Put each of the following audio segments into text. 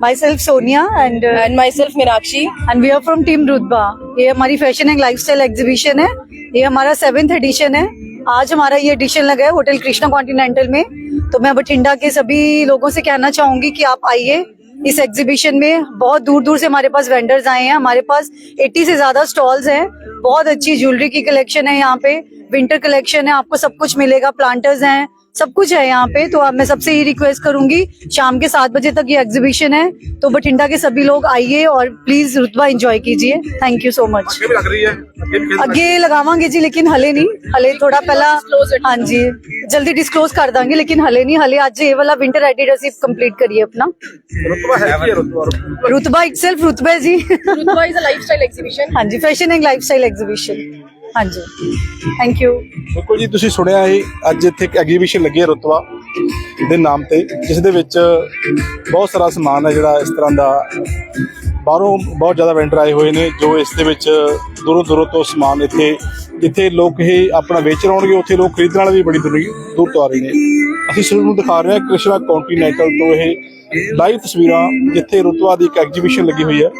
myself Sonia and uh, and myself Meenakshi. and we are from Team रुतबा ये हमारी fashion and lifestyle exhibition है। ये हमारा सेवेंथ एडिशन है। आज हमारा ये एडिशन लगा है होटल कृष्णा कॉन्टिनेंटल में। तो मैं बठिंडा के सभी लोगों से कहना चाहूँगी कि आप आइए इस एग्जीबिशन में। बहुत दूर दूर से हमारे पास वेंडर्स आए हैं। हमारे पास 80 से ज़्यादा स्टॉल्स हैं। बहुत अच्छी ज्वेलरी की कलेक्शन है यहाँ पे। विंटर कलेक्शन है। आपको सब कुछ मिलेगा। प्लांटर्स हैं। सब कुछ है यहाँ पे तो अब मैं सबसे ये रिक्वेस्ट करूंगी शाम के सात बजे तक ये एग्जीबिशन है तो बठिंडा के सभी लोग आइए और प्लीज रुतबा एंजॉय कीजिए थैंक यू सो मच ਅੱਗੇ ਵੀ ਲੱਗ ਰਹੀ ਹੈ ਅੱਗੇ ਵੀ ਖੇਡ ਅੱਗੇ ਲਗਾਵਾਂਗੇ ਜੀ ਲੇਕਿਨ ਹਲੇ ਨਹੀਂ ਹਲੇ ਥੋੜਾ ਪਹਿਲਾਂ ਹਾਂਜੀ ਜਲਦੀ ਡਿਸਕਲੋਜ਼ ਕਰ ਦਾਂਗੇ ਲੇਕਿਨ ਹਲੇ ਨਹੀਂ ਹਲੇ ਅੱਜ ਇਹ ਵਾਲਾ ਵਿੰਟਰ ਐਡਿਟ ਅਸੀਂ ਕੰਪਲੀਟ ਕਰੀਏ ਆਪਣਾ ਰੁਤਬਾ ਹੈ ਕੀ ਹੈ ਰੁਤਬਾ ਰੁਤਬਾ ਇਟਸੈਲਫ ਰੁਤਬਾ ਹੈ ਜੀ Rutba is a lifestyle exhibition. ਹਾਂਜੀ ਫੈਸ਼ਨ ਐਂਡ ਲਾਈਫਸਟਾਈਲ ਐਗਜ਼ੀਬਿਸ਼ਨ ਹਾਂਜੀ। ਥੈਂਕ ਯੂ ਬਿਲਕੁਲ ਜੀ, ਤੁਸੀਂ ਸੁਣਿਆ ਹੈ ਅੱਜ ਇੱਥੇ ਇੱਕ ਐਗਜ਼ੀਬਿਸ਼ਨ ਲੱਗੀ ਹੈ ਰੁਤਬਾ ਦੇ ਨਾਮ ਤੇ, ਜਿਸ ਦੇ ਵਿੱਚ ਬਹੁਤ ਸਾਰਾ ਸਮਾਨ ਹੈ ਜਿਹੜਾ ਇਸ ਤਰ੍ਹਾਂ ਦਾ ਬਾਹਰੋਂ ਬਹੁਤ ਜ਼ਿਆਦਾ ਵੈਂਡਰ ਆਏ ਹੋਏ ਨੇ, ਜੋ ਇਸ ਦੇ ਵਿੱਚ ਦੂਰੋਂ ਦੂਰੋਂ ਤੋਂ ਸਮਾਨ ਇੱਥੇ, ਜਿੱਥੇ ਲੋਕ ਇਹ ਆਪਣਾ ਵੇਚ ਰਹਾਉਣਗੇ ਉੱਥੇ ਲੋਕ ਖਰੀਦਣ ਵਾਲੇ ਵੀ ਬੜੀ ਦੂਰ ਦੂਰ ਤੋਂ ਆ ਰਹੇ ਨੇ। ਅਸੀਂ ਸਿਰਫ ਨੂੰ ਦਿਖਾ ਰਹੇ ਹਾਂ ਕ੍ਰਿਸ਼ਨਾ ਕੰਟੀਨੈਂਟਲ ਤੋਂ ਇਹ ਲਾਈਵ ਤਸਵੀਰਾਂ, ਜਿੱਥੇ ਰੁਤਬਾ ਦੀ ਇੱਕ ਐਗਜ਼ੀਬਿਸ਼ਨ ਲੱਗੀ ਹੋਈ ਹੈ।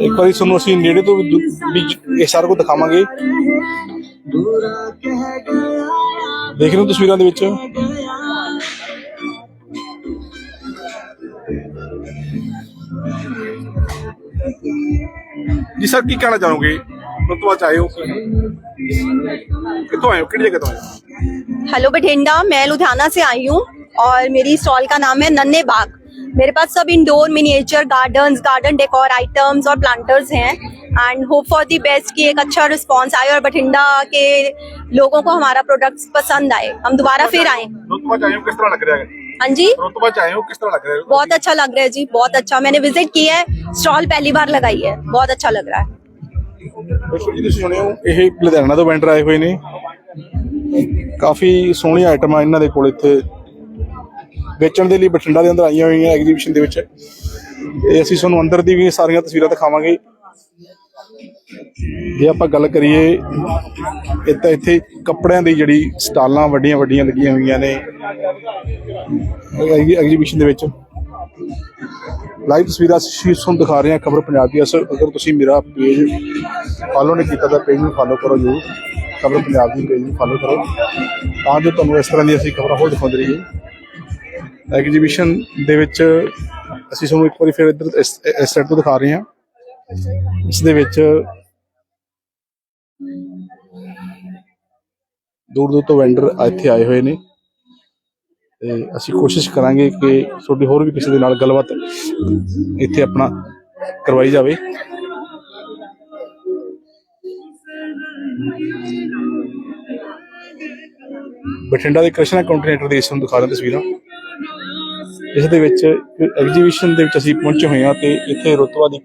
ਇੱਕ ਵਾਰੀ ਤੁਹਾਨੂੰ ਅਸੀਂ ਨੇੜੇ ਤੋਂ ਵੀ ਦੂ- ਵੀ ਇਹ ਸਾਰਾ ਕੁਝ ਦਿਖਾਵਾਂਗੇ ਦੇਖ ਰਹੇ ਹੋ ਤਸਵੀਰਾਂ ਦੇ ਵਿੱਚ ਜੀ ਸਰ ਕੀ ਕਹਿਣਾ ਚਾਹੋਗੇ ਰਤਵਾ ਚਾਹੇ ਹੋ ਕਿੱਥੋਂ ਆਏ ਹੋ ਕਿਹੜੀ ਜਗ੍ਹਾ ਤੋਂ ਆਏ ਹੋ हेलो बठिंडा मैं लुधियाना से आई हूँ और मेरी स्टॉल का नाम है नन्हे बाग मेरे पास सब indoor miniature gardens garden decor items और प्लांटर्स हैं and hope for the best कि एक अच्छा रिस्पांस आए और बठिंडा के लोगों को हमारा प्रोडक्ट्स पसंद आए हम दोबारा फिर आए ਰਤਵਾ ਚਾਹੇ ਹੋ ਕਿਸ ਤਰ੍ਹਾਂ ਲੱਗ ਰਿਹਾ ਹੈ हाँ जी ਰਤਵਾ ਚਾਹੇ ਹੋ ਕਿਸ ਤਰ੍ਹਾਂ ਲੱਗ ਰਿਹਾ ਹੈ बहुत अच्छा लग रहा है जी बहुत अच्छा मैंने विजिट किया है स्टॉल पहली बार लगाई है बहुत अच्छा लग रहा है ਬਿਲਕੁਲ ਜੀ ਤੁਸੀਂ ਸੁਣਿਓ ਇਹ ਲੁਧਿਆਣਾ ਤੋਂ ਵੈਂਡਰ ਆਏ ਹੋਏ ਨੇ ਕਾਫੀ ਸੋਹਣੀ ਆਈਟਮਾਂ ਇਹਨਾਂ ਦੇ ਕੋਲ ਇੱਥੇ ਵੇਚਣ ਦੇ ਲਈ ਬਠਿੰਡਾ ਦੇ ਅੰਦਰ ਆਈਆਂ ਹੋਈਆਂ ਐਗਜ਼ੀਬਿਸ਼ਨ ਦੇ ਵਿੱਚ। ਤੇ ਅਸੀਂ ਤੁਹਾਨੂੰ ਅੰਦਰ ਦੀ ਵੀ ਸਾਰੀਆਂ ਤਸਵੀਰਾਂ ਦਿਖਾਵਾਂਗੇ। ਜੇ ਆਪਾਂ ਗੱਲ ਕਰੀਏ, ਇਹ ਤਾਂ ਇੱਥੇ ਕੱਪੜਿਆਂ ਦੀ ਜਿਹੜੀ ਸਟਾਲਾਂ ਵੱਡੀਆਂ ਵੱਡੀਆਂ ਲੱਗੀਆਂ ਹੋਈਆਂ ਨੇ ਐਗਜ਼ੀਬਿਸ਼ਨ ਦੇ ਵਿੱਚ। ਲਾਈਵ ਤਸਵੀਰਾਂ ਅਸੀਂ ਤੁਹਾਨੂੰ ਦਿਖਾ ਰਹੇ ਹਾਂ, ਖਬਰ ਪੰਜਾਬ ਦੀ ਅਸਰ ਅਗਰ ਤੁਸੀਂ ਮੇਰਾ ਪੇਜ ਫਾਲੋ ਨਹੀਂ ਕੀਤਾ ਤਾਂ ਪੇਜ ਨੂੰ ਫਾਲੋ ਕਰੋ ਜਰੂਰ। ਖਬਰ ਪੰਜਾਬ ਦੀ ਪੇਜ ਨੂੰ ਫਾਲੋ ਕਰੋ। ਤਾਂ ਜੋ ਤੁਹਾਨੂੰ ਇਸ ਤਰ੍ਹਾਂ ਦੀ ਅਸੀਂ ਖਬਰਾਂ ਹੋਰ ਦਿਖਾਉਂਦੇ ਰਹੀਏ। ਐਗਜ਼ੀਬਿਸ਼ਨ ਦੇ ਵਿੱਚ ਅਸੀਂ ਤੁਹਾਨੂੰ ਇੱਕ ਵਾਰੀ ਫਿਰ ਇੱਧਰ ਇਸ ਸਾਈਡ ਤੋਂ ਦਿਖਾ ਰਹੇ ਹਾਂ। ਇਸ ਦੇ ਵਿੱਚ ਦੂਰ ਦੂਰ ਤੋਂ ਵੈਂਡਰ ਇੱਥੇ ਆਏ ਹੋਏ ਨੇ। ਤੇ ਅਸੀਂ ਕੋਸ਼ਿਸ਼ ਕਰਾਂਗੇ ਕਿ ਤੁਹਾਡੀ ਹੋਰ ਵੀ ਕਿਸੇ ਦੇ ਨਾਲ ਗੱਲਬਾਤ ਇੱਥੇ ਆਪਣਾ ਕਰਵਾਈ ਜਾਵੇ। ਬਠਿੰਡਾ ਦੇ ਕ੍ਰਿਸ਼ਨਾ ਕੰਟੀਨੈਂਟਰ ਦੀ ਇਸ ਨੂੰ ਦਿਖਾ ਰਹੇ ਤਸਵੀਰਾਂ। ਇਸ ਦੇ ਵਿੱਚ ਐਗਜੀਬਿਸ਼ਨ ਦੇ ਵਿੱਚ ਅਸੀਂ ਪਹੁੰਚੇ ਹੋਏ ਹਾਂ ਤੇ ਇੱਥੇ ਰਤਵਾ ਦੀ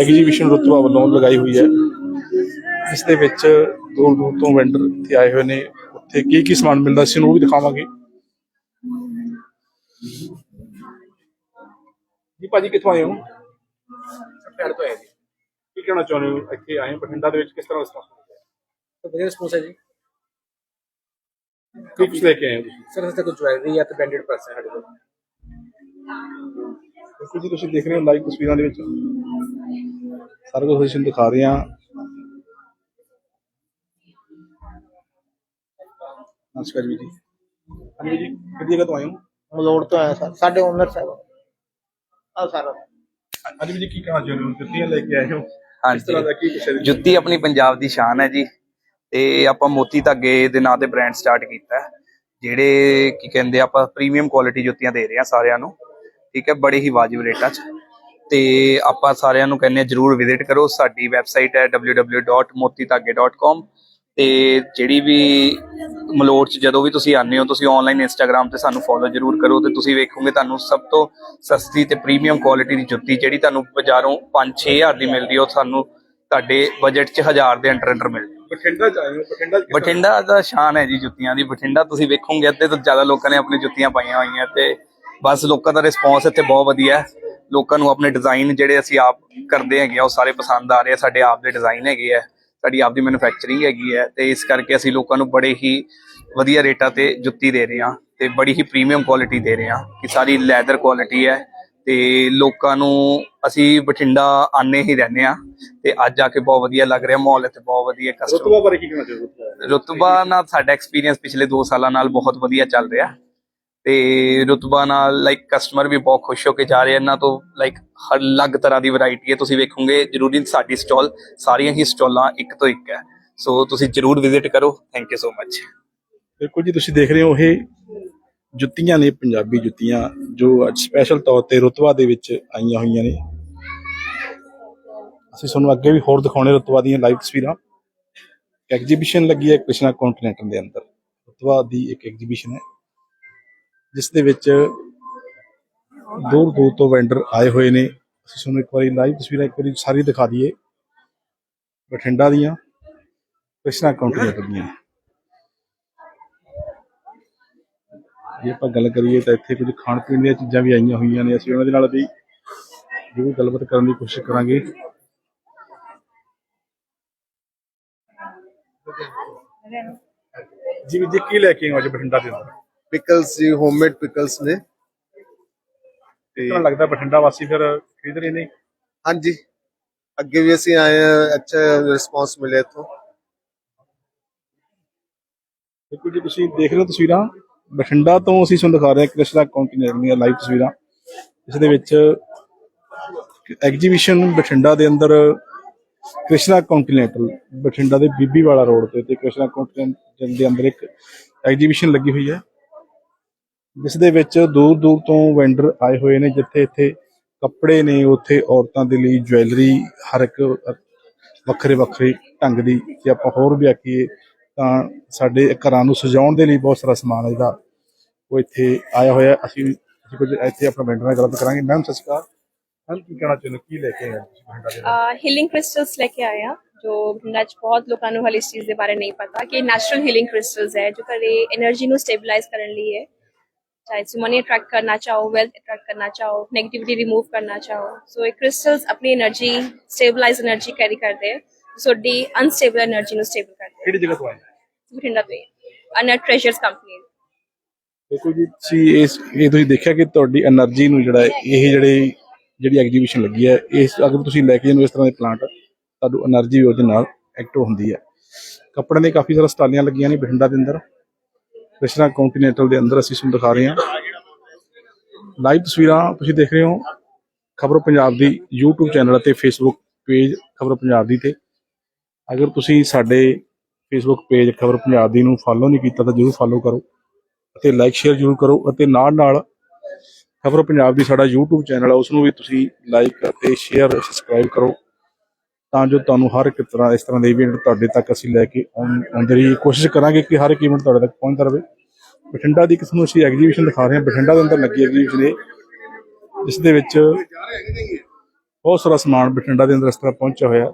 ਐਗਜੀਬਿਸ਼ਨ ਰਤਵਾ ਵੱਲੋਂ ਲਗਾਈ ਹੋਈ ਹੈ। ਇਸ ਦੇ ਵਿੱਚ ਦੂਰ ਦੂਰ ਤੋਂ ਵੈਂਡਰ ਇੱਥੇ ਆਏ ਹੋਏ ਨੇ। ਉੱਥੇ ਕੀ ਕੀ ਸਮਾਨ ਮਿਲਦਾ ਸੀ ਉਹ ਵੀ ਦਿਖਾਵਾਂਗੇ। ਜੀ ਭਾਜੀ ਕਿੱਥੋਂ ਆਏ ਹੋ? ਸਟੇਟ ਤੋਂ ਆਏ ਜੀ। ਕੀ ਕਹਿਣਾ ਚਾਹੁੰਦੇ ਹੋ? ਇੱਥੇ ਆਏ ਬਠਿੰਡਾ ਦੇ ਵਿੱਚ ਕਿਸ ਤਰ੍ਹਾਂ ਰਿਸਪੌਂਸ ਮਿਲਿਆ ਤਾਂ ਰਿਸਪੌਂਸ ਹੈ ਜੀ। ਕੁਝ ਲੈ ਕੇ ਆਏ ਹੋ ਤੁਸੀਂ? ਸਰ ਅਸੀਂ ਤਾਂ ਕੁਝ ਤੇ ਬ੍ਰਾਂਡਡ ਪਰਸ ਹੈ ਸਾਡੇ ਕੋਲ। ਦੇਖੋ ਜੀ ਤੁਸੀਂ ਦੇਖ ਰਹੇ ਹੋ ਲਾਈਵ ਤਸਵੀਰਾਂ ਦੇ ਵਿੱਚ? ਸਾਰਾ ਕੁਝ ਅਸੀਂ ਦਿਖਾ ਰਹੇ ਹਾਂ। ਨਮਸਕਾਰ ਜੀ ਜੀ। ਹਾਂਜੀ ਜੀ ਕਿਹੜੀ ਜਗ੍ਹਾ ਤੋਂ ਆਏ ਹੋ? ਮਲੋੜ ਤੋਂ ਆਇਆ ਸਰ ਸਾਡੇ ਓਨਰ ਸਾਹਿਬ। ਆ ਸਾਰਾ। ਹਾਂਜੀ ਜੀ ਕੀ ਕਹਿਣਾ ਚਾਹੁੰਦੇ ਹੋ ਜੁੱਤੀਆਂ ਲੈ ਕੇ ਆਏ ਹੋ। ਇਸ ਤਰ੍ਹਾਂ ਦਾ ਹਾਂਜੀ ਕੀ ਕੁਛ ਹੈ? ਜੁੱਤੀ ਆਪਣੀ ਪੰਜਾਬ ਦੀ ਸ਼ਾਨ ਹੈ ਜੀ। ਤੇ ਆਪਾਂ ਮੋਤੀ ਧਾਗੇ ਦੇ ਨਾਂ ਤੇ ਬ੍ਰਾਂਡ ਸਟਾਰਟ ਕੀਤਾ ਹੈ। ਜਿਹੜੇ ਕੀ ਕਹਿੰਦੇ ਆ, ਆਪਾਂ ਪ੍ਰੀਮੀਅਮ ਕੁਆਲਿਟੀ ਜੁੱਤੀਆਂ ਦੇ ਰਹੇ ਹਾਂ ਸਾਰਿਆਂ ਨੂੰ। ਠੀਕ ਹੈ ਬੜੇ ਹੀ ਵਾਜਿਬ ਰੇਟਾਂ 'ਚ ਤੇ ਆਪਾਂ ਸਾਰਿਆਂ ਨੂੰ ਕਹਿੰਦੇ ਆ ਜਰੂਰ ਵਿਜ਼ਿਟ ਕਰੋ। ਸਾਡੀ ਵੈਬਸਾਈਟ ਹੈ www.motitage.com ਤੇ ਜਿਹੜੀ ਵੀ ਮਲੋਟ 'ਚ ਜਦੋਂ ਵੀ ਤੁਸੀਂ ਆਉਂਦੇ ਹੋ ਤੁਸੀਂ ਆਨਲਾਈਨ ਇੰਸਟਾਗ੍ਰam ਤੇ ਸਾਨੂੰ ਫੋਲੋ ਜਰੂਰ ਕਰੋ ਤੇ ਤੁਸੀਂ ਵੇਖੋਗੇ ਤੁਹਾਨੂੰ ਸਭ ਤੋਂ ਸਸਤੀ ਤੇ ਪ੍ਰੀਮੀਅਮ ਕੁਆਲਿਟੀ ਦੀ ਜੁੱਤੀ ਜਿਹੜੀ ਤੁਹਾਨੂੰ ਬਾਜ਼ਾਰੋਂ 5-6000 ਦੀ ਮਿਲਦੀ ਉਹ ਸਾਨੂੰ ਤੁਹਾਡੇ ਬਜਟ 'ਚ 1000 ਦੇ ਅੰਡਰ ਅੰਡਰ ਮਿਲ ਜਾਊ ਬਠਿੰਡਾ ਚ ਆਏ ਹੋ? ਬਠਿੰਡਾ ਬਠਿੰਡਾ ਦਾ ਸ਼ਾਨ ਹੈ ਜੀ ਜੁੱਤੀਆਂ ਦੀ। ਬਠਿੰਡਾ ਤੁਸੀਂ ਵੇਖੋਗੇ ਅੱਧੇ ਤੋਂ ਜ਼ਿਆਦਾ ਲੋਕਾਂ ਨੇ ਆਪਣੀ ਜੁੱਤੀਆਂ ਪਾਈਆਂ ਹੋਈਆਂ ਤੇ ਬਸ ਲੋਕਾਂ ਦਾ ਰਿਸਪੌਂਸ ਇੱਥੇ ਬਹੁਤ ਵਧੀਆ ਹੈ। ਲੋਕਾਂ ਨੂੰ ਆਪਣੇ ਡਿਜ਼ਾਈਨ ਜਿਹੜੇ ਅਸੀਂ ਆਪ ਕਰਦੇ ਹੈਗੇ ਆ ਉਹ ਸਾਰੇ ਪਸੰਦ ਆ ਰਹੇ ਆ। ਸਾਡੇ ਆਪ ਦੇ ਡਿਜ਼ਾਈਨ ਹੈਗੇ ਆ ਸਾਡੀ ਆਪ ਦੀ ਮੈਨੂਫੈਕਚਰਿੰਗ ਹੈਗੀ ਹੈ ਤੇ ਇਸ ਕਰਕੇ ਅਸੀਂ ਲੋਕਾਂ ਨੂੰ ਬੜੇ ਹੀ ਵਧੀਆ ਰੇਟਾਂ ਤੇ ਜੁੱਤੀ ਦੇ ਰਹੇ ਹਾਂ ਤੇ ਬੜੀ ਹੀ ਪ੍ਰੀਮੀਅਮ ਕੁਆਲਿਟੀ ਦੇ ਰਹੇ ਹਾਂ ਕਿ ਸਾਰੀ ਲੈਦਰ ਕੁਆਲਿਟੀ ਹੈ ਤੇ ਲੋਕਾਂ ਨੂੰ ਅਸੀਂ ਬਠਿੰਡਾ ਆਨੇ ਹੀ ਰਹਿੰਦੇ ਆ ਤੇ ਅੱਜ ਆ ਕੇ ਬਹੁਤ ਵਧੀਆ ਲੱਗ ਰਿਹਾ ਮਾਹੌਲ ਇੱਥੇ ਬਹੁਤ ਵਧੀਆ ਕਸਟਮਰ ਰੁਤਬਾ ਬਾਰੇ ਕੀ ਕਹਿਣਾ ਚਾਹੋਗੇ? ਰੁਤਬਾ ਨਾਲ ਸਾਡਾ ਐਕਸਪੀਰੀਅੰਸ ਪਿਛਲੇ 2 ਸਾਲਾਂ ਨਾਲ ਬਹੁਤ ਵਧੀਆ ਚੱਲ ਰਿਹਾ। ਤੇ ਰੁਤਬਾ ਨਾਲ ਲਾਈਕ ਕਸਟਮਰ ਵੀ ਬਹੁਤ ਖੁਸ਼ ਹੋ ਕੇ ਜਾ ਰਹੇ ਇਹਨਾਂ ਤੋਂ ਲਾਈਕ ਹਰ ਅਲੱਗ ਤਰ੍ਹਾਂ ਦੀ ਵੈਰਾਈਟੀ ਹੈ। ਤੁਸੀਂ ਵੇਖੋਗੇ, ਜ਼ਰੂਰੀ ਸਾਡੀ ਸਟਾਲ ਸਾਰੀਆਂ ਹੀ ਸਟਾਲਾਂ ਇੱਕ ਤੋਂ ਇੱਕ ਹੈ। ਸੋ ਤੁਸੀਂ ਜ਼ਰੂਰ ਵਿਜ਼ਿਟ ਕਰੋ। ਥੈਂਕ ਯੂ ਸੋ ਮਚ ਬਿਲਕੁਲ ਜੀ, ਤੁਸੀਂ ਦੇਖ ਰਹੇ ਹੋ, ਇਹ ਜੁੱਤੀਆਂ ਨੇ, ਪੰਜਾਬੀ ਜੁੱਤੀਆਂ, ਜੋ ਅੱਜ ਸਪੈਸ਼ਲ ਤੌਰ ਤੇ ਰੁਤਬਾ ਦੇ ਵਿੱਚ ਆਈਆਂ ਹੋਈਆਂ ਨੇ। ਅਸੀਂ ਤੁਹਾਨੂੰ ਅੱਗੇ ਵੀ ਹੋਰ ਦਿਖਾਉਣੇ ਰੁਤਬਾ ਦੀਆਂ ਲਾਈਵ ਤਸਵੀਰਾਂ। ਐਗਜੀਬਿਸ਼ਨ ਲੱਗੀ ਹੈ ਕ੍ਰਿਸ਼ਨਾ ਕੰਟੀਨੈਂਟਲ ਦੇ ਅੰਦਰ। ਰੁਤਬਾ ਦੀ ਇੱਕ ਐਗਜੀਬਿਸ਼ਨ ਹੈ। ਜਿਸ ਦੇ ਵਿੱਚ ਦੂਰ ਦੂਰ ਤੋਂ ਵੈਂਡਰ ਆਏ ਹੋਏ ਨੇ। ਅਸੀਂ ਤੁਹਾਨੂੰ ਇੱਕ ਵਾਰੀ ਲਾਈਵ ਤਸਵੀਰਾਂ ਇੱਕ ਵਾਰੀ ਸਾਰੀ ਦਿਖਾ ਦਈਏ। ਬਠਿੰਡਾ ਦੀਆਂ ਕ੍ਰਿਸ਼ਨਾ ਕੰਟੀਨੈਂਟਲ ਦੀਆਂ ਜੇ ਆਪਾਂ ਗੱਲ ਕਰੀਏ ਤਾਂ ਇੱਥੇ ਕੁਝ ਖਾਣ ਪੀਣ ਦੀਆਂ ਚੀਜ਼ਾਂ ਵੀ ਆਈਆਂ ਹੋਈਆਂ ਨੇ। ਅਸੀਂ ਉਹਨਾਂ ਦੇ ਨਾਲ ਵੀ ਜ਼ਰੂਰ ਗੱਲਬਾਤ ਕਰਨ ਦੀ ਕੋਸ਼ਿਸ਼ ਕਰਾਂਗੇ। ਜੀ ਵੀ ਜੀ, ਕੀ ਲੈ ਕੇ ਆਏ ਅੱਜ ਬਠਿੰਡਾ ਦੇ ਨਾਲ ਪਿਕਲਸ ਜੀ ਹੋਮਮੇਡ ਪਿਕਲਸ ਨੇ। ਤੇ ਤੁਹਾਨੂੰ ਲੱਗਦਾ ਬਠਿੰਡਾ ਵਾਸੀ ਫਿਰ ਖਰੀਦ ਰਹੇ ਨੇ? ਹਾਂਜੀ। ਅੱਗੇ ਵੀ ਅਸੀਂ ਆਏ ਹਾਂ ਅੱਛਾ ਰਿਸਪਾਂਸ ਮਿਲਿਆ ਇੱਥੋਂ। ਬਿਲਕੁਲ ਜੀ ਤੁਸੀਂ ਦੇਖ ਰਹੇ ਹੋ ਤਸਵੀਰਾਂ। ਬਠਿੰਡਾ ਤੋਂ ਅਸੀਂ ਤੁਹਾਨੂੰ ਦਿਖਾ ਰਹੇ ਹਾਂ ਕ੍ਰਿਸ਼ਨਾ ਕੰਟੀਨੈਂਟ ਦੀਆਂ ਲਾਈਵ ਤਸਵੀਰਾਂ। ਇਸ ਦੇ ਵਿੱਚ ਐਗਜੀਬਿਸ਼ਨ ਬਠਿੰਡਾ ਦੇ ਅੰਦਰ ਕ੍ਰਿਸ਼ਨਾ ਕੰਟੀਨੈਂਟਲ ਬਠਿੰਡਾ ਦੇ ਬੀਬੀ ਵਾਲਾ ਰੋਡ ਤੇ ਤੇ ਕ੍ਰਿਸ਼ਨਾ ਕੰਟੀਨੈਂਟਲ ਦੇ ਅੰਦਰ ਇੱਕ ਐਗਜੀਬਿਸ਼ਨ ਲੱਗੀ ਹੋਈ ਹੈ। ਜਿਸ ਦੇ ਵਿੱਚ ਦੂਰ ਦੂਰ ਤੋਂ ਵੈਂਡਰ ਆਏ ਹੋਏ ਨੇ, ਜਿੱਥੇ ਇੱਥੇ ਕੱਪੜੇ ਨੇ, ਉੱਥੇ ਔਰਤਾਂ ਦੇ ਲਈ ਜੁਐਲਰੀ ਹਰ ਇੱਕ, ਵੱਖਰੇ ਵੱਖਰੇ ਢੰਗ ਦੀ। ਜੇ ਆਪਾਂ ਹੋਰ ਵੀ ਆਖੀਏ, ਤਾਂ ਸਾਡੇ ਘਰਾਂ ਨੂੰ ਸਜਾਉਣ ਦੇ ਲਈ ਬਹੁਤ ਸਾਰਾ ਸਮਾਨ ਹੈ ਜਿਹੜਾ ਉਹ ਇੱਥੇ ਆਇਆ ਹੋਇਆ, ਅਸੀਂ ਅਸੀਂ ਕੁਝ ਇੱਥੇ ਆਪਣਾ ਵੈਂਡਰ ਨਾਲ ਗੱਲਬਾਤ ਕਰਾਂਗੇ। ਮੈਮ ਸਸਕਾਰ ਹਲ ਕੀ ਕਹਿਣਾ ਚਾਹੁੰਦੇ ਕੀ ਲੈ ਕੇ ਆਏ ਤੁਸੀਂ ਵੈਂਡਰ ਹੀਲਿੰਗ ਕ੍ਰਿਸਟਲਸ ਲੈ ਕੇ ਆਏ ਆ, ਜੋ ਬਠਿੰਡਾ ਚ ਬਹੁਤ ਲੋਕਾਂ ਨੂੰ ਹਾਲੇ ਇਸ ਚੀਜ਼ ਦੇ ਬਾਰੇ ਨਹੀਂ ਪਤਾ ਕਿ ਨੈਚੁਰਲ ਹੀਲਿੰਗ ਕ੍ਰਿਸਟਲਸ ਹੈ, ਜੋ ਘਰੇ એનર્ਜੀ ਨੂੰ ਸਟੇਬਲਾਈਜ਼ ਕਰਨ ਲਈ ਹੈ। चाहे तुम मनी अट्रैक्ट करना चाहो वेल्थ अट्रैक्ट करना चाहो नेगेटिविटी रिमूव करना चाहो सो ये क्रिस्टल्स अपनी एनर्जी स्टेबलाइज एनर्जी कैरी करते हैं ਸੋ ਡੀ ਅਨਸਟੇਬਲ એનર્ਜੀ ਨੂੰ ਸਟੇਬਲ ਕਰਦੇ ਕਿਹੜੀ ਜਗ੍ਹਾ ਤੋਂ ਆਏ ਬਠਿੰਡਾ ਤੋਂ ਅਨਰ ਟ੍ਰੈਸ਼ਰਸ ਕੰਪਨੀ ਦੇਖੋ ਜੀ ਤੁਸੀਂ ਇਸ ਇਹ ਤੁਸੀਂ ਦੇਖਿਆ ਕਿ ਤੁਹਾਡੀ એનર્ਜੀ ਨੂੰ ਜਿਹੜਾ ਇਹ ਜਿਹੜੇ ਜਿਹੜੀ ਐਗਜੀਬਿਸ਼ਨ ਲੱਗੀ ਹੈ ਇਸ ਅਗਰ ਤੁਸੀਂ ਲੈ ਕੇ ਜਾਂਦੇ ਇਸ ਤਰ੍ਹਾਂ ਦੇ ਪਲਾਂਟ ਤੁਹਾਨੂੰ એનર્ਜੀ ਉਹਦੇ ਨਾਲ ਐਕਟਿਵ ਹੁੰਦੀ ਹੈ ਕੱਪੜੇ ਨੇ ਕਾਫੀ ਸਾਰਾ ਸਟਾਲੀਆਂ ਲੱਗੀਆਂ ਨੇ ਬਠਿੰਡਾ ਦੇ ਅੰਦਰ ਕ੍ਰਿਸ਼ਨਾ ਕੰਟੀਨੈਂਟਲ ਦੇ ਅੰਦਰ ਅਸੀਂ ਤੁਹਾਨੂੰ ਦਿਖਾ ਰਹੇ ਹਾਂ। ਲਾਈਵ ਤਸਵੀਰਾਂ ਤੁਸੀਂ ਦੇਖ ਰਹੇ ਹੋ, ਖਬਰ ਪੰਜਾਬ ਦੀ YouTube ਚੈਨਲ ਅਤੇ Facebook ਪੇਜ ਖਬਰ ਪੰਜਾਬ ਦੀ ਤੇ। ਅਗਰ ਤੁਸੀਂ ਸਾਡੇ Facebook ਪੇਜ ਖਬਰ ਪੰਜਾਬ ਦੀ ਨੂੰ ਫਾਲੋ ਨਹੀਂ ਕੀਤਾ ਤਾਂ ਜਰੂਰ ਫਾਲੋ ਕਰੋ ਅਤੇ ਲਾਈਕ ਸ਼ੇਅਰ ਜਰੂਰ ਕਰੋ ਅਤੇ ਨਾਲ ਨਾਲ ਖਬਰ ਪੰਜਾਬ ਦੀ ਸਾਡਾ YouTube ਚੈਨਲ ਹੈ ਉਸ ਨੂੰ ਵੀ ਤੁਸੀਂ ਲਾਈਕ ਅਤੇ ਸ਼ੇਅਰ ਸਬਸਕ੍ਰਾਈਬ ਕਰੋ। ਤਾਂ ਜੋ ਤੁਹਾਨੂੰ ਹਰ ਇੱਕ ਤਰ੍ਹਾਂ ਇਸ ਤਰ੍ਹਾਂ ਦੇ ਇਵੈਂਟ ਤੁਹਾਡੇ ਤੱਕ ਅਸੀਂ ਲੈ ਕੇ ਆਉਣ ਆਉਂਦੇ ਰਹੀ ਕੋਸ਼ਿਸ਼ ਕਰਾਂਗੇ ਕਿ ਹਰ ਇੱਕ ਇਵੈਂਟ ਤੁਹਾਡੇ ਤੱਕ ਪਹੁੰਚਦਾ ਰਹੇ ਬਠਿੰਡਾ ਦੀ ਕਿਸਮ ਨੂੰ ਅਸੀਂ ਐਗਜੀਬਿਸ਼ਨ ਦਿਖਾ ਰਹੇ ਹਾਂ। ਬਠਿੰਡਾ ਦੇ ਅੰਦਰ ਲੱਗੀ ਐਗਜੀਬਿਸ਼ਨ ਇਹ, ਜਿਸ ਦੇ ਵਿੱਚ ਬਹੁਤ ਸਾਰਾ ਸਮਾਨ ਬਠਿੰਡਾ ਦੇ ਅੰਦਰ ਇਸ ਤਰ੍ਹਾਂ ਪਹੁੰਚਿਆ ਹੋਇਆ।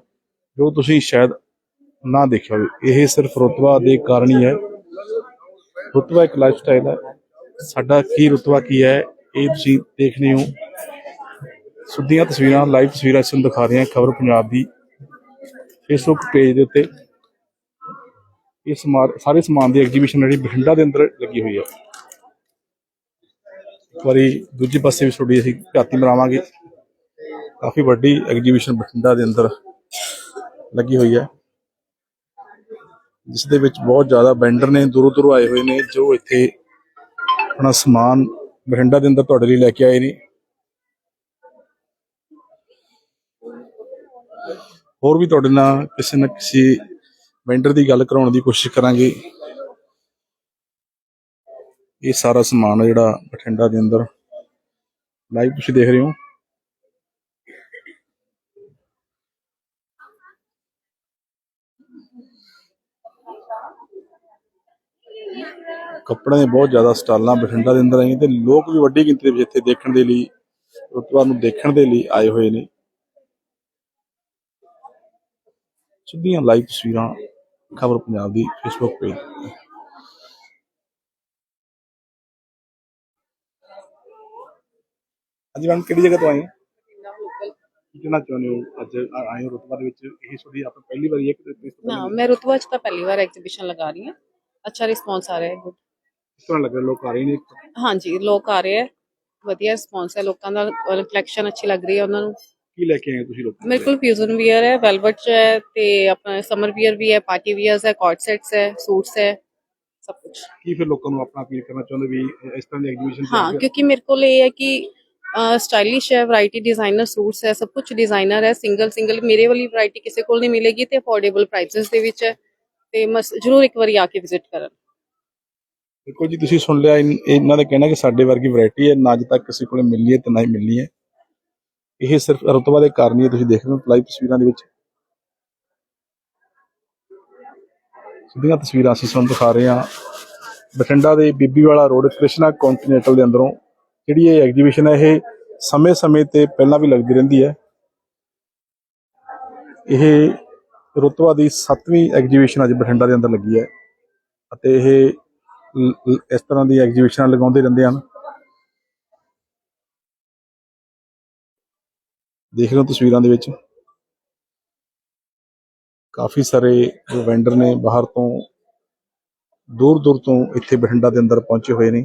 ਜੋ ਤੁਸੀਂ ਸ਼ਾਇਦ ਨਾ ਦੇਖਿਆ ਹੋਵੇ। ਇਹ ਸਿਰਫ ਰੁਤਬਾ ਦੇ ਕਾਰਨ ਹੀ ਹੈ। ਰੁਤਬਾ ਇੱਕ ਲਾਈਫ ਸਟਾਈਲ ਹੈ। ਸਾਡਾ ਕੀ ਰੁਤਬਾ, ਕੀ ਹੈ, ਇਹ ਤੁਸੀਂ ਦੇਖਦੇ ਹੋ। ਸੁੱਧੀਆਂ ਤਸਵੀਰਾਂ ਲਾਈਵ ਤਸਵੀਰਾਂ ਇਸ ਨੂੰ ਦਿਖਾ ਰਹੇ ਹਾਂ। ਖਬਰ ਪੰਜਾਬ ਦੀ ਫੇਸਬੁੱਕ ਪੇਜ ਦੇ ਉੱਤੇ ਇਹ ਸਾਰੇ ਸਮਾਨ ਦੀ ਐਗਜੀਬਿਸ਼ਨ ਜਿਹੜੀ ਬਠਿੰਡਾ ਦੇ ਅੰਦਰ ਲੱਗੀ ਹੋਈ ਹੈ। ਇੱਕ ਵਾਰੀ ਦੂਜੇ ਪਾਸੇ ਵੀ ਤੁਹਾਡੀ ਅਸੀਂ ਝਾਤੀ ਮਰਾਵਾਂਗੇ ਕਾਫੀ ਵੱਡੀ ਐਗਜੀਬਿਸ਼ਨ ਬਠਿੰਡਾ ਦੇ ਅੰਦਰ ਲੱਗੀ ਹੋਈ ਹੈ। ਜਿਸ ਦੇ ਵਿੱਚ ਬਹੁਤ ਜ਼ਿਆਦਾ ਵੈਂਡਰ ਨੇ ਦੂਰੋਂ ਦੂਰੋਂ ਆਏ ਹੋਏ ਨੇ ਜੋ ਇੱਥੇ ਆਪਣਾ ਸਮਾਨ ਬਠਿੰਡਾ ਦੇ ਅੰਦਰ ਤੁਹਾਡੇ ਲਈ ਲੈ ਕੇ ਆਏ ਨੇ। ਹੋਰ ਵੀ ਤੁਹਾਡੇ ਨਾਲ ਕਿਸੇ ਨਾ ਕਿਸੇ ਵੈਂਡਰ ਦੀ ਗੱਲ ਕਰਾਉਣ ਦੀ ਕੋਸ਼ਿਸ਼ ਕਰਾਂਗੇ। ਇਹ ਸਾਰਾ ਸਮਾਨ ਜਿਹੜਾ ਬਠਿੰਡਾ ਦੇ ਅੰਦਰ। ਲਾਈਵ ਤੁਸੀਂ ਦੇਖ ਰਹੇ ਹੋ। ਕੱਪੜਿਆਂ ਦੇ ਬਹੁਤ ਜ਼ਿਆਦਾ ਸਟਾਲਾਂ ਬਠਿੰਡਾ ਦੇ ਅੰਦਰ ਆਈਆਂ ਤੇ ਲੋਕ ਵੀ ਵੱਡੀ ਗਿਣਤੀ ਦੇ ਵਿੱਚ ਇੱਥੇ ਦੇਖਣ ਦੇ ਲਈ ਰੁਤਬਾ ਨੂੰ ਦੇਖਣ ਦੇ ਲਈ ਆਏ ਹੋਏ ਨੇ। ਸਿੱਧੀਆਂ ਲਾਈਵ ਤਸਵੀਰਾਂ ਖਬਰ ਪੰਜਾਬ ਦੀ ਫੇਸਬੁੱਕ ਪੇਜ ਹਾਂਜੀ ਮੈਮ ਕਿਹੜੀ ਜਗ੍ਹਾ ਤੋਂ ਆਏ ਹੋ? ਕੀ ਕਹਿਣਾ ਚਾਹੁੰਦੇ ਹੋ? ਅੱਜ ਆਏ ਹੋ ਰੁਤਬਾ ਦੇ ਵਿੱਚ। ਇਹ ਤੁਹਾਡੀ ਆਪਣੀ ਪਹਿਲੀ ਵਾਰੀ ਹੈ ਕਿ ਇਸ ਨਾ ਮੈਂ ਰੁਤਬਾ ਚ ਤਾਂ ਪਹਿਲੀ ਵਾਰ ਐਗਜ਼ੀਬਿਸ਼ਨ ਲਗਾ ਰਹੀ ਹਾਂ। ਅੱਛਾ ਰਿਸਪੌਂਸ ਆ ਰਿਹਾ ਹੈ ਗੁੱਡ ਕਿਸ ਤਰ੍ਹਾਂ ਲੱਗ ਰਿਹਾ ਲੋਕ ਆ ਰਹੇ ਨੇ। ਹਾਂਜੀ ਲੋਕ ਆ ਰਹੇ ਹੈ। ਵਧੀਆ ਰਿਸਪੌਂਸ ਹੈ ਲੋਕਾਂ ਦਾ ਕਲੈਕਸ਼ਨ ਅੱਛੀ ਲੱਗ ਰਹੀ ਹੈ ਉਹਨਾਂ ਨੂੰ। ਕੀ ਲੈ ਕੇ ਆਏ ਹੋ ਤੁਸੀਂ ਲੋਕ ਮੇਰੇ ਕੋਲ ਫਿਊਜ਼ਨ ਵੀਅਰ ਹੈ ਵੈਲਵਟ ਚ ਹੈ ਤੇ ਆਪਣਾ ਸਮਰ ਵੀਅਰ ਵੀ ਹੈ ਪਾਰਟੀ ਵੀਅਰਸ ਹੈ ਕੋਟ ਸੈਟਸ ਹੈ ਸੂਟਸ ਹੈ ਸਭ ਕੁਝ ਕੀ ਫਿਰ ਲੋਕਾਂ ਨੂੰ ਆਪਣਾ ਅਪੀਲ ਕਰਨਾ ਚਾਹੁੰਦੇ ਵੀ ਇਸ ਤਰ੍ਹਾਂ ਦੀ ਐਗਜੀਬਿਸ਼ਨ ਹਾਂ ਕਿਉਂਕਿ ਮੇਰੇ ਕੋਲ ਇਹ ਹੈ ਕਿ ਸਟਾਈਲਿਸ਼ ਹੈ ਵੈਰਾਈਟੀ ਡਿਜ਼ਾਈਨਰ ਸੂਟਸ ਹੈ ਸਭ ਕੁਝ ਡਿਜ਼ਾਈਨਰ ਹੈ ਸਿੰਗਲ ਸਿੰਗਲ ਮੇਰੇ ਵਾਲੀ ਵੈਰਾਈਟੀ ਕਿਸੇ ਕੋਲ ਨਹੀਂ ਮਿਲੇਗੀ ਤੇ ਅਫੋਰਡੇਬਲ ਪ੍ਰਾਈਸਸ ਦੇ ਵਿੱਚ ਹੈ ਤੇ ਮਸ ਜਰੂਰ ਇੱਕ ਵਾਰੀ ਆ ਕੇ ਵਿਜ਼ਿਟ ਕਰਨ। ਦੇਖੋ ਜੀ ਤੁਸੀਂ ਸੁਣ ਲਿਆ ਇਨ- ਇਹਨਾਂ ਦਾ ਕਹਿਣਾ ਕਿ ਸਾਡੇ ਵਰਗੀ ਵੈਰਾਈਟੀ ਹੈ ਨਾ ਅੱਜ ਤੱਕ ਕਿਸੇ ਕੋਲੇ ਮਿਲਣੀ ਹੈ ਤੇ ਨਾ ਹੀ ਮਿਲਣੀ ਹੈ। ਇਹ ਸਿਰਫ ਰਤਬਾ ਦੇ ਕਾਰਨ ਹੀ ਹੈ, ਤੁਸੀਂ ਦੇਖ ਰਹੇ ਹੋ ਲਾਈਵ ਤਸਵੀਰਾਂ ਦੇ ਵਿੱਚ। ਸਿੱਧੀਆਂ ਤਸਵੀਰਾਂ ਅਸੀਂ ਤੁਹਾਨੂੰ ਦਿਖਾ ਰਹੇ ਹਾਂ। ਬਠਿੰਡਾ ਦੇ ਬੀਬੀ ਵਾਲਾ ਰੋਡ ਕ੍ਰਿਸ਼ਨਾ ਕੰਟੀਨੈਂਟਲ ਦੇ ਅੰਦਰੋਂ। ਜਿਹੜੀ ਇਹ ਐਗਜੀਬਿਸ਼ਨ ਹੈ ਇਹ ਸਮੇਂ-ਸਮੇਂ ਤੇ ਪਹਿਲਾਂ ਵੀ ਲੱਗਦੀ ਰਹਿੰਦੀ ਹੈ। ਇਹ ਰੁਤਬਾ ਦੀ 7ਵੀਂ ਐਗਜੀਬਿਸ਼ਨ ਅੱਜ ਬਠਿੰਡਾ ਦੇ ਅੰਦਰ ਲੱਗੀ ਹੈ। ਅਤੇ ਇਹ ਇਸ ਤਰ੍ਹਾਂ ਦੀ ਐਗਜੀਬਿਸ਼ਨਾਂ ਲਗਾਉਂਦੇ ਰਹਿੰਦੇ ਹਨ। ਦੇਖ ਰਹੇ ਹੋ ਤਸਵੀਰਾਂ ਦੇ ਵਿੱਚ। ਕਾਫੀ ਸਾਰੇ ਵੈਂਡਰ ਨੇ ਬਾਹਰ ਤੋਂ ਦੂਰ ਦੂਰ ਤੋਂ ਇੱਥੇ ਬਠਿੰਡਾ ਦੇ ਅੰਦਰ ਪਹੁੰਚੇ ਹੋਏ ਨੇ।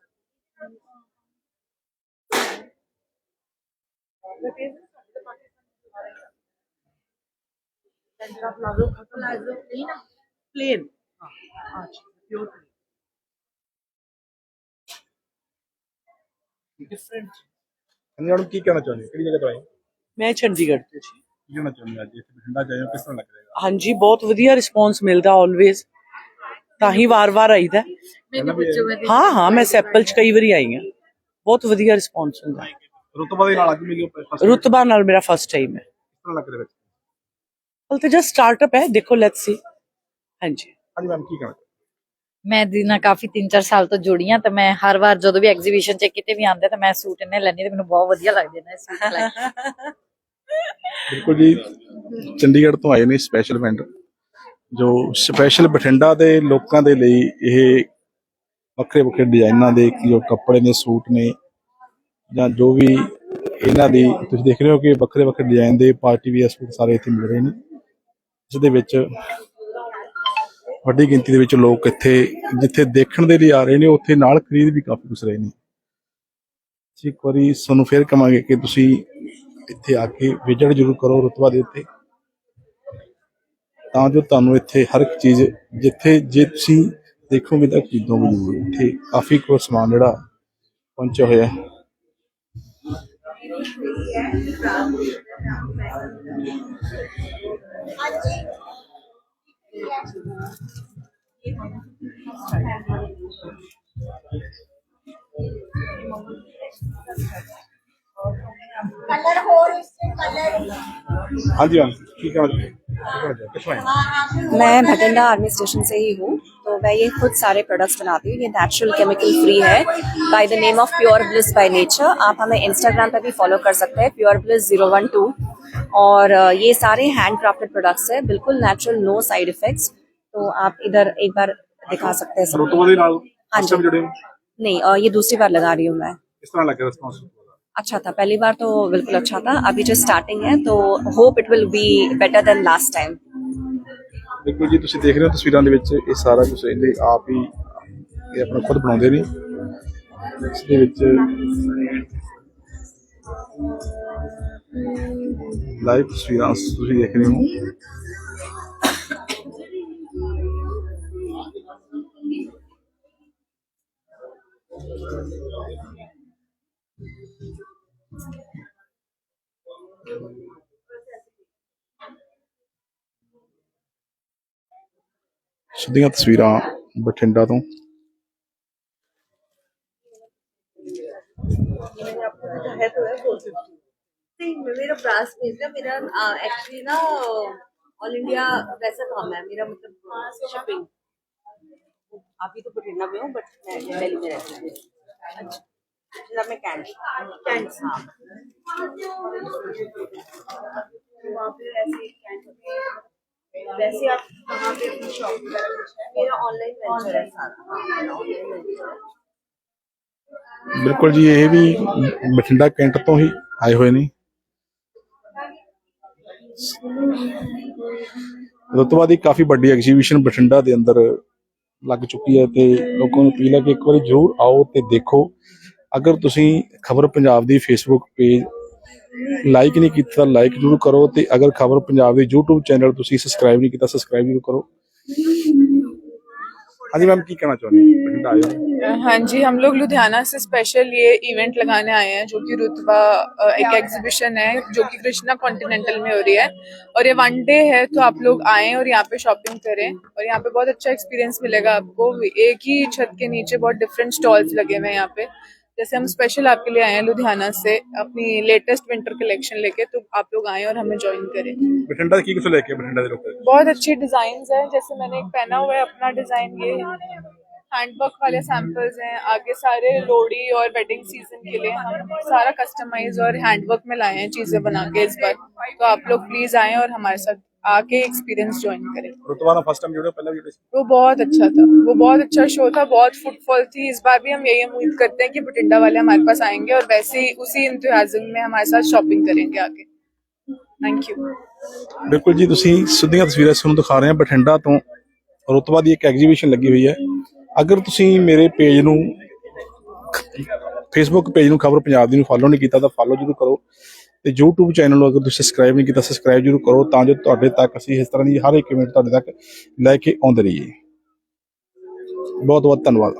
ਹਾਂਜੀ ਮੈਡਮ ਕੀ ਕਹਿਣਾ ਚਾਹੁੰਦੇ ਹੋ? ਕਿਹੜੀ ਜਗ੍ਹਾ ਤੋਂ ਆਏ ਹੋ? ਮੈਂ ਚੰਡੀਗੜ੍ਹ ਤੋਂ ਜੀ। ਕੀ ਕਹਿਣਾ ਚਾਹੁੰਦੇ ਹੋ ਅੱਜ? ਇੱਥੇ ਬਠਿੰਡਾ ਜਾਏ ਹੋ ਕਿਸ ਤਰ੍ਹਾਂ ਲੱਗ ਰਿਹਾ? ਹੈਗਾ ਹਾਂਜੀ ਬਹੁਤ ਵਧੀਆ ਰਿਸਪੌਂਸ ਮਿਲਦਾ ਆਲਵੇਜ਼ ਤਾਂ ਹੀ ਵਾਰ-ਵਾਰ ਆਈਦਾ। ਹੋ? ਹਾਂ ਹਾਂ ਮੈਂ ਸੈਪਲ ਚ ਕਈ ਵਾਰੀ ਆਈ ਹਾਂ। ਬਹੁਤ ਵਧੀਆ ਰਿਸਪੌਂਸ ਹੁੰਦਾ। ਹੈ। ਰੁਤਬਾ ਦੇ ਨਾਲ ਅੱਜ ਮਿਲਿਓ ਫਸਟ ਰੁਤਬਾ ਨਾਲ ਮੇਰਾ ਫਸਟ ਟਾਈਮ ਹੈ। ਲੱਗ ਰਿਹਾ ਹਲ ਤੇ ਜਸਟ ਸਟਾਰਟਅਪ ਹੈ ਦੇਖੋ ਲੈਟਸ ਸੀ ਹਾਂਜੀ। ਹਾਂਜੀ ਮੈਮ ਕੀ ਕਹਿਣਾ ਮੈਂ ਦੀ ਨਾਲ ਕਾਫੀ 3-4 ਸਾਲ ਤੋਂ ਜੁੜੀ ਤੇ ਮੈਂ ਹਰ ਵਾਰ ਜਦੋਂ ਵੀ ਐਗਜ਼ੀਬਿਸ਼ਨ 'ਚ ਕਿਤੇ ਵੀ ਆਉਂਦੇ ਤਾਂ ਮੈਂ ਸੂਟ ਇਹਨੇ ਲੈਣੀ ਤੇ ਮੈਨੂੰ ਬਹੁਤ ਵਧੀਆ ਲੱਗਦੇ ਨੇ ਸੂਟ ਲੈ। ਬਿਲਕੁਲ ਜੀ। ਚੰਡੀਗੜ੍ਹ ਤੋਂ ਆਏ ਨੇ ਸਪੈਸ਼ਲ ਵੈਂਡਰ ਜੋ ਸਪੈਸ਼ਲ ਬਠਿੰਡਾ ਦੇ ਲੋਕਾਂ ਦੇ ਲਈ ਇਹ ਵੱਖਰੇ ਵੱਖਰੇ ਡਿਜ਼ਾਈਨਾਂ ਦੇ ਜੋ ਕੱਪੜੇ ਨੇ ਸੂਟ ਨੇ ਜਾਂ ਜੋ ਵੀ ਇਹਨਾਂ ਦੀ ਤੁਸੀਂ ਦੇਖ ਰਹੇ ਹੋ ਕਿ ਵੱਖਰੇ ਵੱਖਰੇ ਡਿਜ਼ਾਈਨ ਦੇ ਪਾਰਟੀ ਵੀਅਰ ਸੂਟ ਸਾਰੇ ਇੱਥੇ ਮਿਲ ਰਹੇ ਨੇ। ਜਿਸ ਦੇ ਵਿੱਚ ਵੱਡੀ ਗਿਣਤੀ ਦੇ ਵਿੱਚ ਲੋਕ ਇੱਥੇ ਜਿੱਥੇ ਦੇਖਣ ਦੇ ਲਈ ਆ ਰਹੇ ਨੇ, ਉੱਥੇ ਨਾਲ ਖਰੀਦ ਵੀ ਕਾਫੀ ਕੁਛ ਰਹੇ ਨੇ। ਇੱਕ ਵਾਰੀ ਤੁਹਾਨੂੰ ਫੇਰ ਕਵਾਂਗੇ ਕਿ ਤੁਸੀਂ ਇੱਥੇ ਆ ਕੇ ਵਿਜ਼ਿਟ ਜ਼ਰੂਰ ਕਰੋ ਰੁਤਬਾ ਦੇ ਉੱਤੇ। ਤਾਂ ਜੋ ਤੁਹਾਨੂੰ ਇੱਥੇ ਹਰ ਇੱਕ ਚੀਜ਼ ਜਿੱਥੇ ਜੇ ਤੁਸੀਂ ਦੇਖੋਗੇ ਤਾਂ ਖਰੀਦੋਗੇ ਜ਼ਰੂਰ। ਇੱਥੇ ਕਾਫੀ ਕੁਝ ਸਮਾਨ ਜਿਹੜਾ ਪਹੁੰਚਿਆ ਹੋਇਆ ਹੈ। कलर हो कलर हाँ जी हाँ जी। ठीक है हाँ मैं भटिंडा आर्मी स्टेशन से ही हूँ। तो मैं ये खुद सारे प्रोडक्ट्स बनाती हूँ। ये नेचुरल केमिकल फ्री है। By the name of Pure Bliss by nature आप हमें इंस्टाग्राम पर भी फॉलो कर सकते हैं Pure Bliss zero one two और ये सारे हैंड क्राफ्टेड प्रोडक्ट्स है। बिल्कुल नेचुरल नो साइड इफेक्ट्स तो आप इधर एक बार दिखा सकते हैं हाँ नहीं और ये दूसरी बार लगा रही हूँ मैं। इस तरह लगे अच्छा था पहली बार तो बिल्कुल अच्छा था। अभी जो स्टार्टिंग है तो hope it will be better than last time ਬਿਲਕੁਲ ਜੀ, ਤੁਸੀਂ ਦੇਖ ਰਹੇ ਹੋ ਤਸਵੀਰਾਂ ਦੇ ਵਿੱਚ ਇਹ ਸਾਰਾ ਕੁਝ ਇਹਦੇ ਆਪ ਹੀ ਇਹ ਆਪਣਾ ਖੁਦ ਬਣਾਉਂਦੇ ਨੇ। ਇਸ ਦੇ ਵਿੱਚ ਲਾਈਵ ਤਸਵੀਰਾਂ ਤੁਸੀਂ ਦੇਖ ਰਹੇ ਹੋ। ਸਿੱਧੀਆਂ ਤਸਵੀਰਾਂ ਬਠਿੰਡਾ ਤੋਂ नहीं मेरा ब्रास भेज दिया मेरा एक्चुअली ना ऑल इंडिया वैसा काम है मेरा मतलब शिपिंग अभी तो बठिंडा में हूँ बट मैं दिल्ली में रहती हूँ अच्छा जिला में कैंट कैंट हाँ वहाँ पे ऐसे कैंट वैसे आप कहाँ पे अपनी शॉप मेरा ऑनलाइन वेंचर है सारा हाँ मेरा ऑनलाइन वेंचर है ਬਿਲਕੁਲ ਜੀ ਇਹ ਵੀ ਬਠਿੰਡਾ ਕੈਂਟ ਤੋਂ ਹੀ ਆਏ ਹੋਏ ਨੇ ਰਤਵਾਦੀ ਕਾਫੀ ਵੱਡੀ ਐਗਜ਼ੀਬਿਸ਼ਨ ਬਠਿੰਡਾ ਦੇ ਅੰਦਰ ਲੱਗ ਚੁੱਕੀ ਹੈ ਤੇ ਲੋਕਾਂ ਨੂੰ ਅਪੀਲ ਹੈ ਕਿ ਇੱਕ ਵਾਰੀ ਜ਼ਰੂਰ ਆਓ ਤੇ ਦੇਖੋ ਅਗਰ ਤੁਸੀਂ ਖਬਰ ਪੰਜਾਬ ਦੀ ਫੇਸਬੁੱਕ ਪੇਜ ਲਾਈਕ ਨਹੀਂ ਕੀਤਾ ਤਾਂ ਲਾਈਕ ਜ਼ਰੂਰ ਕਰੋ ਤੇ ਅਗਰ ਖਬਰ ਪੰਜਾਬ ਦੇ YouTube ਚੈਨਲ ਤੁਸੀਂ ਸਬਸਕ੍ਰਾਈਬ ਨਹੀਂ ਕੀਤਾ ਸਬਸਕ੍ਰਾਈਬ ਜ਼ਰੂਰ ਕਰੋ ਹਾਂਜੀ ਮੈਮ ਕੀ ਕਹਿਣਾ ਚਾਹੁੰਦੇ ਹੋ ਬਠਿੰਡਾ ਆਏ ਹੋ हाँ जी हम लोग लुधियाना से स्पेशल ये इवेंट लगाने आए हैं जो कि रुतबा अ, एक एग्जीबिशन है जो कि कृष्णा कॉन्टिनेंटल में हो रही है और ये वन डे है तो आप लोग आएं और यहाँ पे शॉपिंग करें और यहाँ पे बहुत अच्छा एक्सपीरियंस मिलेगा आपको एक ही छत के नीचे बहुत डिफरेंट स्टॉल्स लगे हुए हैं यहाँ पे जैसे हम स्पेशल आपके लिए आए हैं लुधियाना से अपनी लेटेस्ट विंटर कलेक्शन लेके तो आप लोग आए और हमें ज्वाइन करें। बठिंडा की लेके बठिंडा बहुत अच्छी डिज़ाइन है जैसे मैंने एक पहना हुआ है अपना डिज़ाइन ये हैंडवर्क वाले सैंपल्स हैं। आगे सारे लोहड़ी और वेडिंग सीज़न के लिए हम सारा कस्टमाइज और हैंडवर्क में लाए हैं चीज़ें बना के इस बार। तो आप लोग प्लीज़ आए और हमारे साथ आके एक्सपीरियंस ज्वाइन करें ਰਤਵਾ ਦਾ ਫਸਟ ਟਾਈਮ ਜਿਹੜੇ ਪਹਿਲਾਂ ਵੀ वो बहुत अच्छा था वो बहुत अच्छा शो था बहुत फुटफॉल थी इस बार भी हम यही उम्मीद करते हैं कि बठिंडा वाले हमारे पास आएंगे और वैसे ही उसी इंतजाम में हमारे साथ शॉपिंग करेंगे आगे थैंक यू ਬਿਲਕੁਲ ਜੀ ਤੁਸੀਂ ਸਿੱਧੀਆਂ ਤਸਵੀਰਾਂ ਤੁਹਾਨੂੰ ਦਿਖਾ ਰਹੇ ਹਾਂ ਬਠਿੰਡਾ ਤੋਂ ਰੁਤਬਾ ਦੀ ਇੱਕ ਐਗਜ਼ੀਬਿਸ਼ਨ ਲੱਗੀ ਹੋਈ ਹੈ ਅਗਰ ਤੁਸੀਂ ਮੇਰੇ ਪੇਜ ਨੂੰ ਫੇਸਬੁੱਕ ਪੇਜ ਨੂੰ ਖਬਰ ਪੰਜਾਬ ਦੀ ਨੂੰ ਫੋਲੋ ਨਹੀਂ ਕੀਤਾ ਤਾਂ ਫੋਲੋ ਜ਼ਰੂਰ ਕਰੋ ਤੇ YouTube ਚੈਨਲ ਨੂੰ ਅਗਰ ਤੁਸੀਂ ਸਬਸਕ੍ਰਾਈਬ ਨਹੀਂ ਕੀਤਾ ਸਬਸਕ੍ਰਾਈਬ ਜ਼ਰੂਰ ਕਰੋ ਤਾਂ ਜੋ ਤੁਹਾਡੇ ਤੱਕ ਅਸੀਂ ਇਸ ਤਰ੍ਹਾਂ ਦੀ ਹਰ ਇੱਕ ਇਵੈਂਟ ਤੁਹਾਡੇ ਤੱਕ ਲੈ ਕੇ ਆਉਂਦੇ ਰਹੀਏ। ਬਹੁਤ ਬਹੁਤ ਧੰਨਵਾਦ।